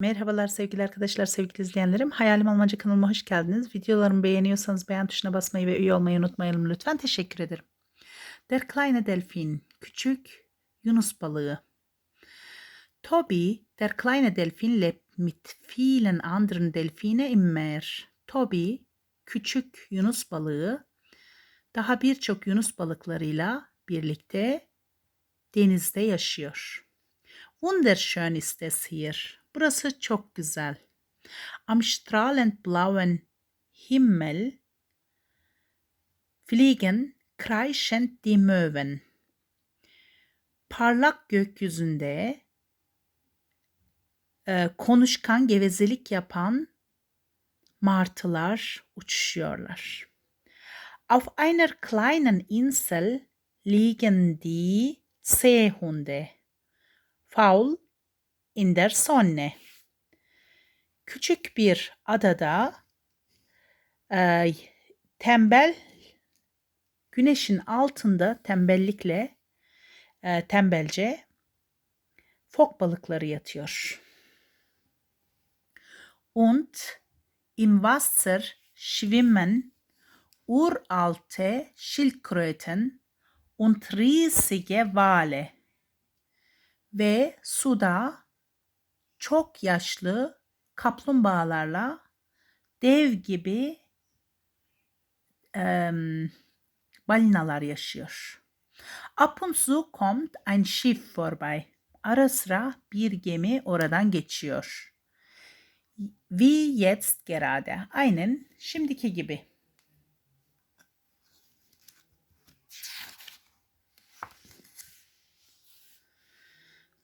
Merhabalar sevgili arkadaşlar, sevgili izleyenlerim. Hayalim Almanca kanalıma hoş geldiniz. Videolarımı beğeniyorsanız beğen tuşuna basmayı ve üye olmayı unutmayalım lütfen. Teşekkür ederim. Der kleine Delfin, küçük Yunus balığı. Toby, der kleine Delfin lebt mit vielen anderen Delfine im Meer. Toby, küçük Yunus balığı, daha birçok Yunus balıklarıyla birlikte denizde yaşıyor. Wunderschön ist es hier. Burası çok güzel. Am strahlend blauen Himmel fliegen kreischend die Möwen. Parlak gökyüzünde e, konuşkan gevezelik yapan martılar uçuşuyorlar. Auf einer kleinen Insel liegen die Seehunde. Faul in der Sonne. Küçük bir adada e, tembel güneşin altında tembellikle e, tembelce fok balıkları yatıyor. Und im Wasser schwimmen uralte Schildkröten und riesige Wale. Ve suda çok yaşlı kaplumbağalarla dev gibi em, balinalar yaşıyor. Ab zu kommt ein Schiff vorbei. Ara sıra bir gemi oradan geçiyor. Wie jetzt gerade. Aynen şimdiki gibi.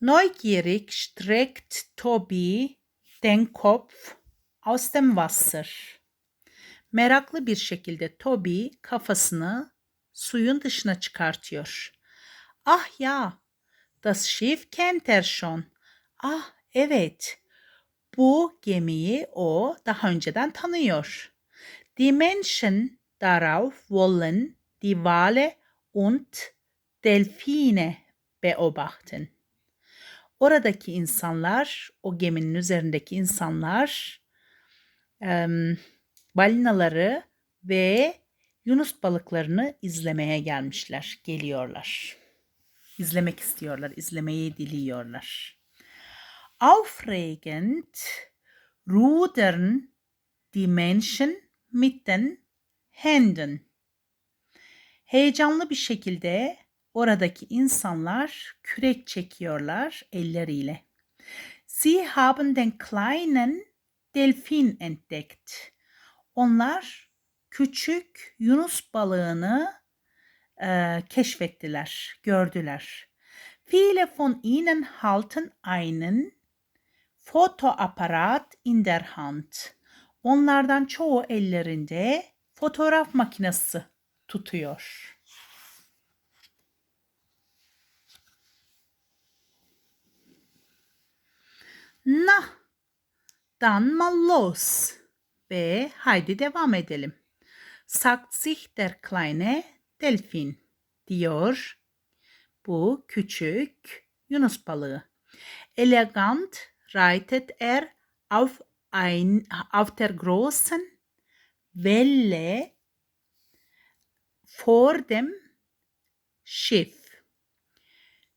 Neugierig streckt Toby den Kopf aus dem Wasser. Meraklı bir şekilde Toby kafasını suyun dışına çıkartıyor. Ah ya, das Schiff kennt er schon. Ah evet, bu gemiyi o daha önceden tanıyor. Die Menschen darauf wollen die Wale und Delfine beobachten. Oradaki insanlar, o geminin üzerindeki insanlar em, balinaları ve Yunus balıklarını izlemeye gelmişler, geliyorlar. İzlemek istiyorlar, izlemeyi diliyorlar. Aufregend rudern die Menschen mit den Händen. Heyecanlı bir şekilde oradaki insanlar kürek çekiyorlar elleriyle. Sie haben den kleinen Delfin entdeckt. Onlar küçük Yunus balığını e, keşfettiler, gördüler. Viele von ihnen halten einen Fotoapparat in der Hand. Onlardan çoğu ellerinde fotoğraf makinesi tutuyor. Na, dann mal los. Ve haydi devam edelim. Sagt sich der kleine Delfin diyor bu küçük Yunus balığı. Elegant reitet er auf ein auf der großen Welle vor dem Schiff.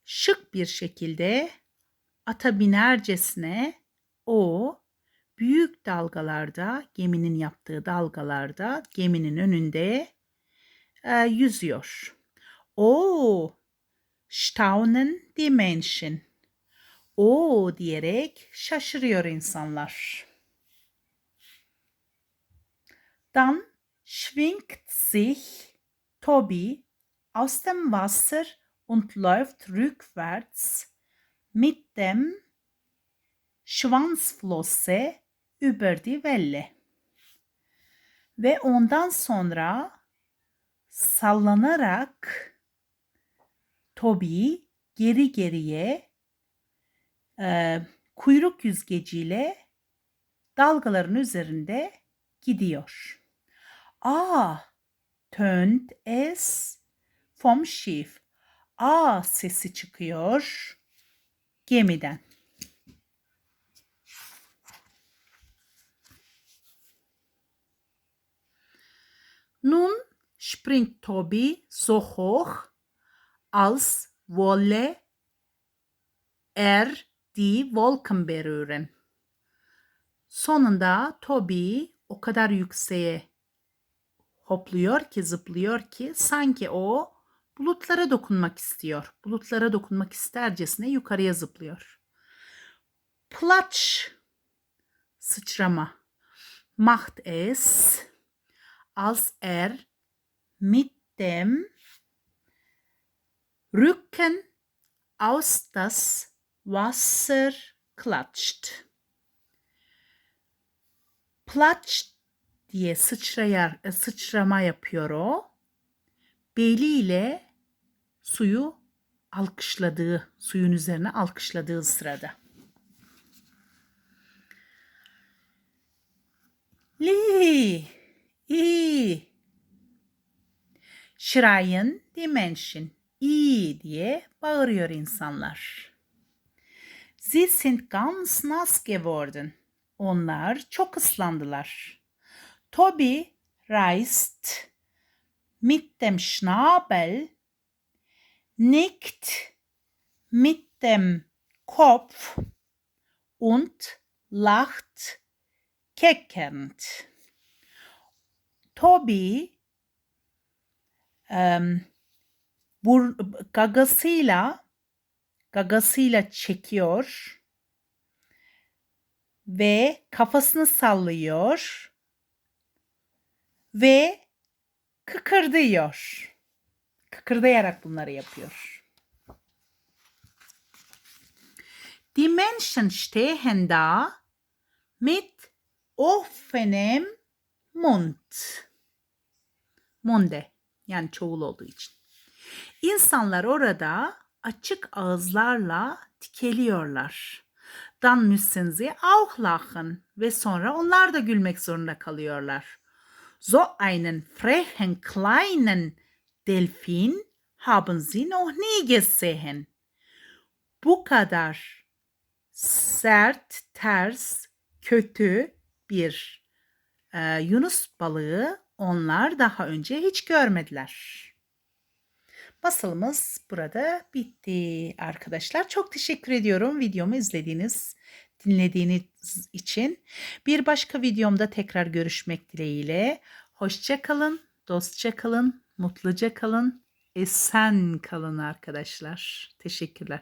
Şık bir şekilde ata binercesine o büyük dalgalarda geminin yaptığı dalgalarda geminin önünde e, yüzüyor. O staunen die Menschen. O diyerek şaşırıyor insanlar. Dann schwingt sich Toby aus dem Wasser und läuft rückwärts mit dem Schwanzflosse über die Welle. Ve ondan sonra sallanarak Toby geri geriye e, kuyruk yüzgeciyle dalgaların üzerinde gidiyor. Ah, tönt es vom Schiff. A sesi çıkıyor gemiden. Nun springt Tobi so hoch, als wolle er die Wolken berühren. Sonunda Toby o kadar yükseğe hopluyor ki zıplıyor ki sanki o bulutlara dokunmak istiyor. Bulutlara dokunmak istercesine yukarıya zıplıyor. Platsch sıçrama. Macht es als er mit dem Rücken aus das Wasser klatscht. Platsch diye sıçrayar, e, sıçrama yapıyor o. Beliyle suyu alkışladığı, suyun üzerine alkışladığı sırada. Li, i. Schreien die Menschen. İyi diye bağırıyor insanlar. Sie sind ganz nass geworden. Onlar çok ıslandılar. Toby reißt mit dem Schnabel, nickt mit dem Kopf und lacht keckernd. Toby em, bur, gagasıyla gagasıyla çekiyor ve kafasını sallıyor ve kıkırdıyor. Kıkırdayarak bunları yapıyor. Die Menschen stehen da mit offenem Mund. Munde yani çoğul olduğu için. İnsanlar orada açık ağızlarla tikeliyorlar. Dann müssen sie auch lachen ve sonra onlar da gülmek zorunda kalıyorlar. So einen frechen kleinen Delfin haben sie noch nie gesehen. Bu kadar sert, ters, kötü bir e, Yunus balığı onlar daha önce hiç görmediler. Masalımız burada bitti arkadaşlar. Çok teşekkür ediyorum videomu izlediğiniz, dinlediğiniz için. Bir başka videomda tekrar görüşmek dileğiyle. Hoşça kalın, dostça kalın, mutluca kalın, esen kalın arkadaşlar. Teşekkürler.